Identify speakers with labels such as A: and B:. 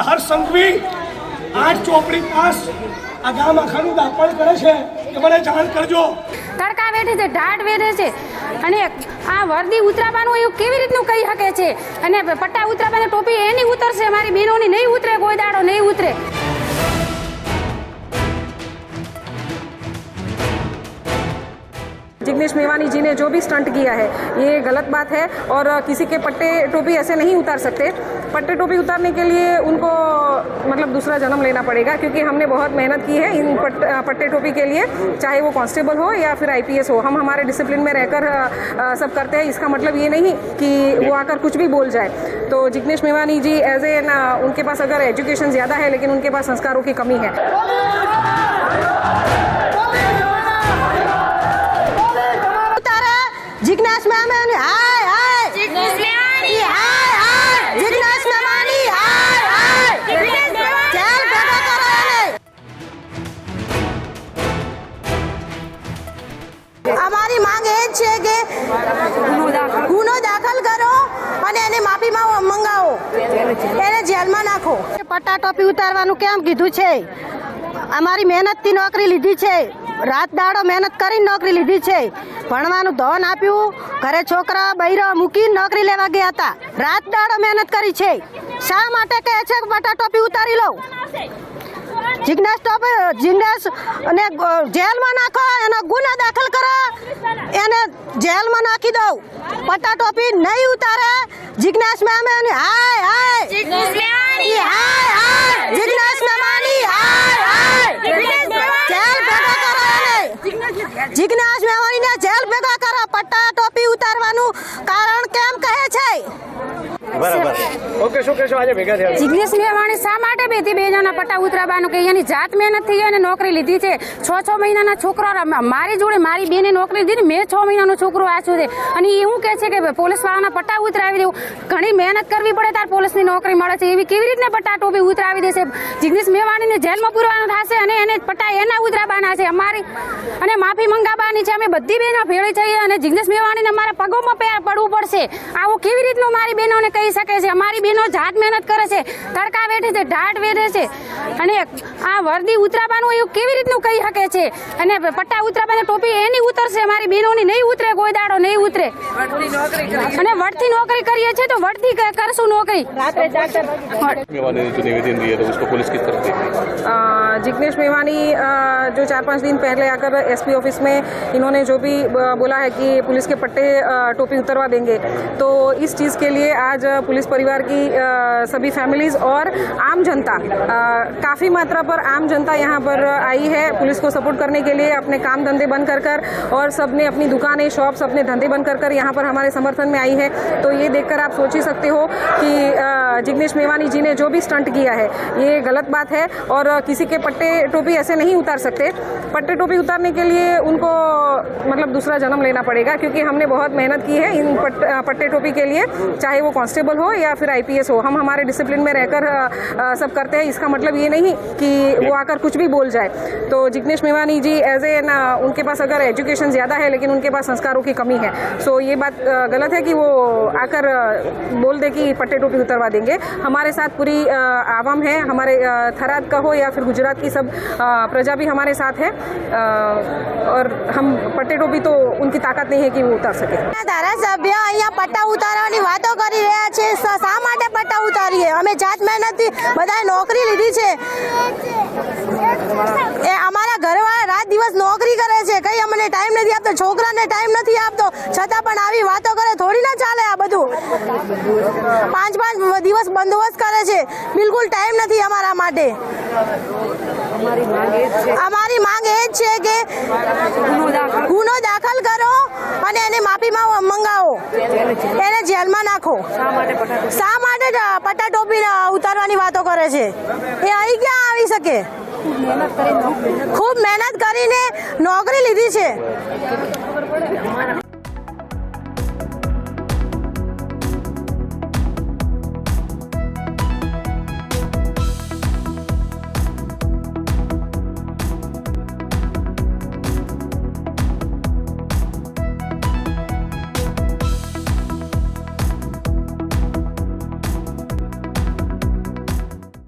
A: આ હર્ષ સંઘવી આઠ ચોપડી પાસ આ ગામ આખાનું દાપણ કરે છે. કે મને જાણ કરજો.
B: તડકા વેઠે છે, ઢાઢ વેઠે છે. અને આ વર્દી ઉતરાવાનું એવું કેવી રીતનું કહી શકે છે? અને પટ્ટા ઉતરાવાની ટોપી એની ઉતરશે, મારી બહેનોની નહીં ઉતરે કોઈ દાડો નહીં ઉતરે.
C: जिग्नेश मेवानी जी ने जो भी स्टंट किया है ये गलत बात है और किसी के पट्टे टोपी ऐसे नहीं उतार सकते। पट्टे टोपी उतारने के लिए उनको मतलब दूसरा जन्म लेना पड़ेगा क्योंकि हमने बहुत मेहनत की है इन पट, पट्टे टोपी के लिए चाहे वो कांस्टेबल हो या फिर आईपीएस हो। हम हमारे डिसिप्लिन में रहकर सब करते हैं। इसका मतलब ये नहीं कि वो आकर कुछ भी बोल जाए। तो जिग्नेश मेवानी जी एज ए ना उनके पास अगर एजुकेशन ज़्यादा है लेकिन उनके पास संस्कारों की कमी है।
D: મેમાની હાય હાય. જિજ્ઞાસ. મેમાની હાય હાય. જિજ્ઞાસ મેમાની હાય હાય. જિજ્ઞાસ મેમાની. ચાલ ભેગા કરો એને. અમારી માંગ એ છે કે ગુનો દાખલ કરો અને એને માફીમાં મંગાવો. એને જેલમાં નાખો. પટ્ટા ટોપી ઉતારવાનું કેમ કીધું છે? અમારી મહેનતથી નોકરી લીધી છે. રાત દાડો મહેનત કરીને નોકરી લીધી છે. ભણવાનું ધન આપ્યું. ઘરે છોકરા બૈરો મૂકીને નોકરી લેવા ગયા હતા. રાત દાડો મહેનત કરી છે. શા માટે કહે છે કે પટ્ટા ટોપી ઉતારી લઉં? જિજ્ઞાસ ટોપી જિજ્ઞાસ અને જેલમાં નાખો એનો ગુનો દાખલ કરો. એને જેલમાં નાખી દઉં. પટ્ટા ટોપી નહીં ઉતારે. જિજ્ઞાસ મેમાની હાય હાય. હાય હાય. જિજ્ઞાસ મેમાની હાય હાય. જેલ એને જિજ્ઞાસ મેવાણીને જેલ ભેગા કરો પટ્ટા ટોપી ઉતારવાનું કારણ કેમ કહે છે?
E: બરાબર. ઓકે, શું કહેશો? આજે ભેગા થયા
B: જિગ્નેશ મેવાણી શા માટે બેથી બહેનોના પટ્ટા ઉતરાવાનું કે એની જાત મહેનત થઈ અને નોકરી લીધી છે. છ છ મહિનાના છોકરા મારી જોડે મારી બેને નોકરી લીધી મેં છ મહિનાનો છોકરો આછું છે. અને એ શું કહે છે કે પોલીસ વાળાના પટ્ટા ઉતરાવી દેવું. ઘણી મહેનત કરવી પડે તાર પોલીસની નોકરી મળે છે. એવી કેવી રીતના પટ્ટા ટોપી ઉતરાવી દેશે? જિગ્નેશ મેવાણીને જેલમાં પૂરવાનું થશે અને એને પટ્ટા એના ઉતરાવવાના છે અમારી. અને માફી મંગાવવાની છે. અમે બધી બહેનો ભેળી થઈએ અને જિગ્નેશ મેવાણીને અમારા પગોમાં પડવું પડશે. આવું કેવી રીતનું મારી બહેનોને કહી શકે છે? અમારી બહેનો જાત મહેનત કરે છે તડકા વેઠે છે ઢાટ વેઠે છે. અને આ વર્દી ઉતરાવાનું એવું કેવી રીતનું કહી શકે છે? અને પટ્ટા ઉતરાબાની ટોપી એની ઉતરશે મારી બહેનોની નહીં ઉતરે કોઈ દાડો નહીં ઉતરે. અને વડથી નોકરી કરીએ છીએ તો વડથી કરશું નોકરી.
E: નિવેદન દિયા
C: તો जिग्नेश मेवानी जो चार पाँच दिन पहले आकर एसपी ऑफ़िस में इन्होंने जो भी बोला है कि पुलिस के पट्टे टोपी उतरवा देंगे। तो इस चीज़ के लिए आज पुलिस परिवार की सभी फैमिलीज़ और आम जनता काफ़ी मात्रा पर आम जनता यहाँ पर आई है पुलिस को सपोर्ट करने के लिए, अपने काम धंधे बंद कर कर और सबने अपनी दुकानें शॉप्स अपने धंधे बंद कर कर यहाँ पर हमारे समर्थन में आई है। तो ये देखकर आप सोच ही सकते हो कि जिग्नेश मेवानी जी ने जो भी स्टंट किया है, ये गलत बात है और किसी के पट्टे टोपी ऐसे नहीं उतार सकते। पट्टे टोपी उतारने के लिए उनको मतलब दूसरा जन्म लेना पड़ेगा क्योंकि हमने बहुत मेहनत की है इन पट, पट्टे टोपी के लिए चाहे वो कांस्टेबल हो या फिर आईपीएस हो। हम हमारे डिसिप्लिन में रहकर सब करते हैं। इसका मतलब ये नहीं कि वो आकर कुछ भी बोल जाए। तो जिग्नेश मेवानी जी एज ए ना उनके पास अगर एजुकेशन ज़्यादा है लेकिन उनके पास संस्कारों की कमी है। सो ये बात गलत है कि वो आकर बोल दे कि पट्टे टोपी उतरवा देंगे। हमारे साथ पूरी आवाम है हमारे थराद का हो या फिर गुजरात की सब अ, प्रजा भी हमारे साथ है अ, और हम पट्टे टोपी तो उनकी ताकत नहीं है कि वो उतार सके
D: ધારાસભ્ય અહીંયા પટ્ટા ઉતારવાની વાતો કરી રહ્યા છે શ- શા માટે પટ્ટા ઉતારીએ અમે જાત મહેનતથી બધાએ નોકરી લીધી છે પાંચ પાંચ દિવસ બંદોબસ્ત કરે છે. બિલકુલ ટાઈમ નથી અમારા માટે. અમારી માંગ એ જ છે. કે ગુનો દાખલ. કરો અને એને માફીમાં મંગાવો. એને જેલમાં નાખો. શા માટે પટ્ટા ટોપી ઉતારવાની વાતો કરે છે? એ અહીં ક્યાં આવી શકે? ખૂબ મહેનત કરીને નોકરી લીધી છે.